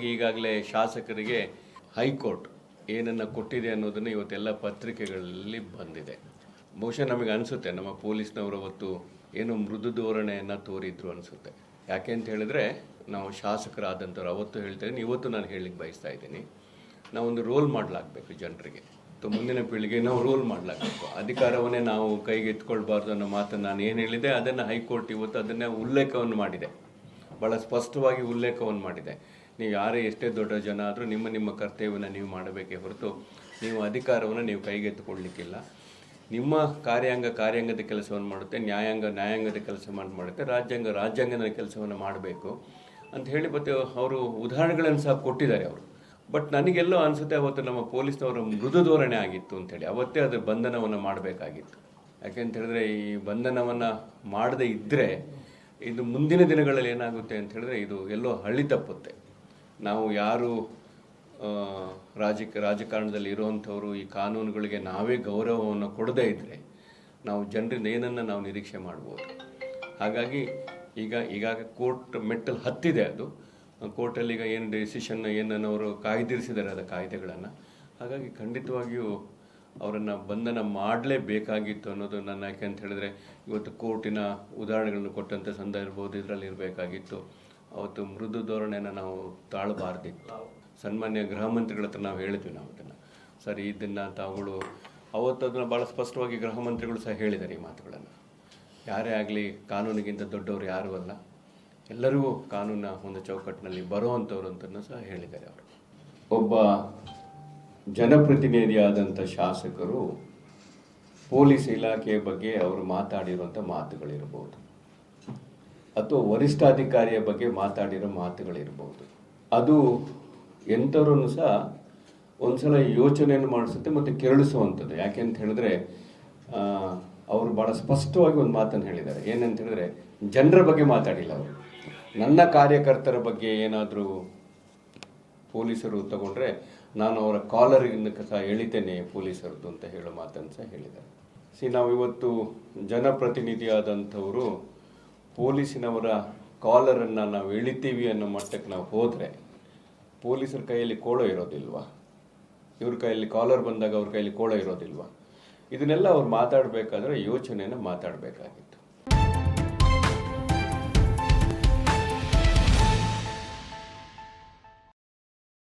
ಮುಖ್ಯಮಂತ್ರಿಗಳಿಗೆ ಈಗಾಗಲೇ ಶಾಸಕರಿಗೆ ಹೈಕೋರ್ಟ್ ಏನನ್ನು ಕೊಟ್ಟಿದೆ ಅನ್ನೋದನ್ನು ಇವತ್ತೆಲ್ಲ ಪತ್ರಿಕೆಗಳಲ್ಲಿ ಬಂದಿದೆ. ಬಹುಶಃ ನಮಗೆ ಅನಿಸುತ್ತೆ, ನಮ್ಮ ಪೊಲೀಸ್ನವರು ಅವತ್ತು ಏನು ಮೃದು ಧೋರಣೆಯನ್ನು ತೋರಿದ್ರು ಅನಿಸುತ್ತೆ. ಯಾಕೆ ಅಂತ ಹೇಳಿದ್ರೆ, ನಾವು ಶಾಸಕರಾದಂಥವ್ರು ಅವತ್ತು ಹೇಳ್ತಾ ಇವತ್ತು ನಾನು ಹೇಳಲಿಕ್ಕೆ ಬಯಸ್ತಾ ಇದ್ದೀನಿ. ನಾವೊಂದು ರೋಲ್ ಮಾಡಲಾಗಬೇಕು ಜನರಿಗೆ. ಮತ್ತು ಮುಂದಿನ ಪೀಳಿಗೆ ನಾವು ರೋಲ್ ಮಾಡಲಾಗಬೇಕು ಅಧಿಕಾರವನ್ನೇ ನಾವು ಕೈಗೆ ಎತ್ಕೊಳ್ಬಾರ್ದು ಅನ್ನೋ ಮಾತನ್ನು ನಾನು ಏನು ಹೇಳಿದೆ, ಅದನ್ನು ಹೈಕೋರ್ಟ್ ಇವತ್ತು ಅದನ್ನೇ ಉಲ್ಲೇಖವನ್ನು ಮಾಡಿದೆ. ಭಾಳ ಸ್ಪಷ್ಟವಾಗಿ ಉಲ್ಲೇಖವನ್ನು ಮಾಡಿದೆ. ನೀವು ಯಾರೇ ಎಷ್ಟೇ ದೊಡ್ಡ ಜನ ಆದರೂ ನಿಮ್ಮ ನಿಮ್ಮ ಕರ್ತವ್ಯವನ್ನು ನೀವು ಮಾಡಬೇಕೇ ಹೊರತು ನೀವು ಅಧಿಕಾರವನ್ನು ನೀವು ಕೈಗೆತ್ತಿಕೊಳ್ಳಿಕ್ಕಿಲ್ಲ. ನಿಮ್ಮ ಕಾರ್ಯಾಂಗ ಕಾರ್ಯಾಂಗದ ಕೆಲಸವನ್ನು ಮಾಡುತ್ತೆ, ನ್ಯಾಯಾಂಗ ನ್ಯಾಯಾಂಗದ ಕೆಲಸವನ್ನು ಮಾಡುತ್ತೆ, ರಾಜ್ಯಾಂಗ ರಾಜ್ಯಾಂಗದ ಕೆಲಸವನ್ನು ಮಾಡಬೇಕು ಅಂತ ಹೇಳಿ ಮತ್ತೆ ಅವರು ಉದಾಹರಣೆಗಳನ್ನು ಸಹ ಕೊಟ್ಟಿದ್ದಾರೆ ಅವರು. ಬಟ್ ನನಗೆಲ್ಲೋ ಅನಿಸುತ್ತೆ ಅವತ್ತು ನಮ್ಮ ಪೊಲೀಸ್ನವರ ಮೃದು ಧೋರಣೆ ಆಗಿತ್ತು ಅಂತೇಳಿ ಅವತ್ತೇ ಅದರ ಬಂಧನವನ್ನು ಮಾಡಬೇಕಾಗಿತ್ತು. ಯಾಕೆಂತ ಹೇಳಿದ್ರೆ ಈ ಬಂಧನವನ್ನು ಮಾಡದೇ ಇದ್ದರೆ ಇದು ಮುಂದಿನ ದಿನಗಳಲ್ಲಿ ಏನಾಗುತ್ತೆ ಅಂತ ಹೇಳಿದ್ರೆ ಇದು ಎಲ್ಲೋ ಹಳ್ಳಿ ತಪ್ಪುತ್ತೆ. ನಾವು ಯಾರು ರಾಜಕ ರಾಜಕಾರಣದಲ್ಲಿ ಇರುವಂಥವರು, ಈ ಕಾನೂನುಗಳಿಗೆ ನಾವೇ ಗೌರವವನ್ನು ಕೊಡದೇ ಇದ್ದರೆ ನಾವು ಜನರಿಂದ ಏನನ್ನು ನಾವು ನಿರೀಕ್ಷೆ ಮಾಡ್ಬೋದು. ಹಾಗಾಗಿ ಈಗ, ಈಗಾಗ ಕೋರ್ಟ್ ಮೆಟ್ಟಲು ಹತ್ತಿದೆ ಅದು. ಕೋರ್ಟಲ್ಲಿ ಈಗ ಏನು ಡಿಸಿಷನ್ ಏನನ್ನು ಅವರು ಕಾಯ್ದಿರಿಸಿದ್ದಾರೆ ಅದು ಕಾಯ್ದೆಗಳನ್ನು. ಹಾಗಾಗಿ ಖಂಡಿತವಾಗಿಯೂ ಅವರನ್ನು ಬಂಧನ ಮಾಡಲೇಬೇಕಾಗಿತ್ತು ಅನ್ನೋದು ನನ್ನ ಯಾಕೆ ಅಂತ ಹೇಳಿದ್ರೆ, ಇವತ್ತು ಕೋರ್ಟಿನ ಉದಾಹರಣೆಗಳನ್ನು ಕೊಟ್ಟಂಥ ಸಂದರ್ಭ ಇದರಲ್ಲಿ ಇರಬೇಕಾಗಿತ್ತು. ಅವತ್ತು ಮೃದು ಧೋರಣೆಯನ್ನು ನಾವು ತಾಳಬಾರ್ದಿತ್ತು. ಸನ್ಮಾನ್ಯ ಗೃಹ ಮಂತ್ರಿಗಳ ಹತ್ರ ನಾವು ಹೇಳಿದ್ವಿ ನಾವು ಅದನ್ನು. ಸರಿ, ಇದನ್ನು ತಾವುಗಳು, ಅವತ್ತು ಅದನ್ನು ಭಾಳ ಸ್ಪಷ್ಟವಾಗಿ ಗೃಹ ಮಂತ್ರಿಗಳು ಸಹ ಹೇಳಿದ್ದಾರೆ ಈ ಮಾತುಗಳನ್ನು. ಯಾರೇ ಆಗಲಿ ಕಾನೂನಿಗಿಂತ ದೊಡ್ಡವರು ಯಾರೂ ಅಲ್ಲ. ಎಲ್ಲರಿಗೂ ಕಾನೂನ ಒಂದು ಚೌಕಟ್ಟಿನಲ್ಲಿ ಬರುವಂಥವ್ರು ಅಂತಲೂ ಸಹ ಹೇಳಿದ್ದಾರೆ ಅವರು. ಒಬ್ಬ ಜನಪ್ರತಿನಿಧಿಯಾದಂಥ ಶಾಸಕರು ಪೊಲೀಸ್ ಇಲಾಖೆಯ ಬಗ್ಗೆ ಅವರು ಮಾತಾಡಿರುವಂಥ ಮಾತುಗಳಿರ್ಬೋದು. ಅಥವಾ ವರಿಷ್ಠಾಧಿಕಾರಿಯ ಬಗ್ಗೆ ಮಾತಾಡಿರೋ ಮಾತುಗಳಿರ್ಬೋದು. ಅದು ಎಂಥವ್ರನ್ನು ಸಹ ಒಂದ್ಸಲ ಯೋಚನೆಯನ್ನು ಮಾಡಿಸುತ್ತೆ ಮತ್ತು ಕೆರಳಿಸುವಂಥದ್ದು. ಯಾಕೆ ಅಂತ ಹೇಳಿದ್ರೆ ಅವರು ಭಾಳ ಸ್ಪಷ್ಟವಾಗಿ ಒಂದು ಮಾತನ್ನು ಹೇಳಿದ್ದಾರೆ. ಏನಂತ ಹೇಳಿದ್ರೆ, ಜನರ ಬಗ್ಗೆ ಮಾತಾಡಿಲ್ಲ ಅವರು. ನನ್ನ ಕಾರ್ಯಕರ್ತರ ಬಗ್ಗೆ ಏನಾದರೂ ಪೊಲೀಸರು ತಗೊಂಡ್ರೆ ನಾನು ಅವರ ಕಾಲರಿಂದ ಸಹ ಎಳಿತೇನೆ ಪೊಲೀಸರದ್ದು ಅಂತ ಹೇಳೋ ಮಾತನ್ನು ಸಹ ಹೇಳಿದ್ದಾರೆ. ಸಿ ನಾವು ಇವತ್ತು ಜನಪ್ರತಿನಿಧಿಯಾದಂಥವರು ಪೊಲೀಸಿನವರ ಕಾಲರನ್ನು ನಾವು ಎಳಿತೀವಿ ಅನ್ನೋ ಮಟ್ಟಕ್ಕೆ ನಾವು ಹೋದರೆ ಪೊಲೀಸರ ಕೈಯಲ್ಲಿ ಕೋಳ ಇರೋದಿಲ್ವಾ? ಇವ್ರ ಕೈಯಲ್ಲಿ ಕಾಲರ್ ಬಂದಾಗ ಅವ್ರ ಕೈಯಲ್ಲಿ ಕೋಳ ಇರೋದಿಲ್ವಾ? ಇದನ್ನೆಲ್ಲ ಅವ್ರು ಮಾತಾಡಬೇಕಾದ್ರೆ ಯೋಚನೆಯನ್ನು ಮಾತಾಡಬೇಕಾಗಿತ್ತು.